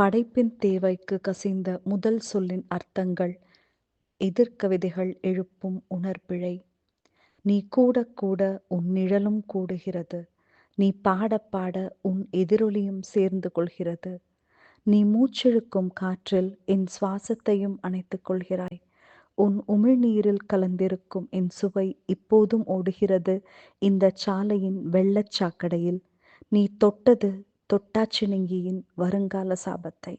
படைப்பின் தேவைக்கு கசிந்த முதல் சொல்லின் அர்த்தங்கள் எதிர்கவிதைகள் எழுப்பும் உணர்பிழை. நீ கூட கூட உன் நிழலும் கூடுகிறது. நீ பாட பாட உன் எதிரொலியும் சேர்ந்து கொள்கிறது. நீ மூச்சிழுக்கும் காற்றில் என் சுவாசத்தையும் அணைத்துக் கொள்கிறாய். உன் உமிழ்நீரில் கலந்திருக்கும் என் சுவை இப்போதும் ஓடுகிறது. இந்த சாலையின் வெள்ளச்சாக்கடையில் நீ தொட்டது தொட்டாச்சினுங்கியின் வருங்கால சாபத்தை.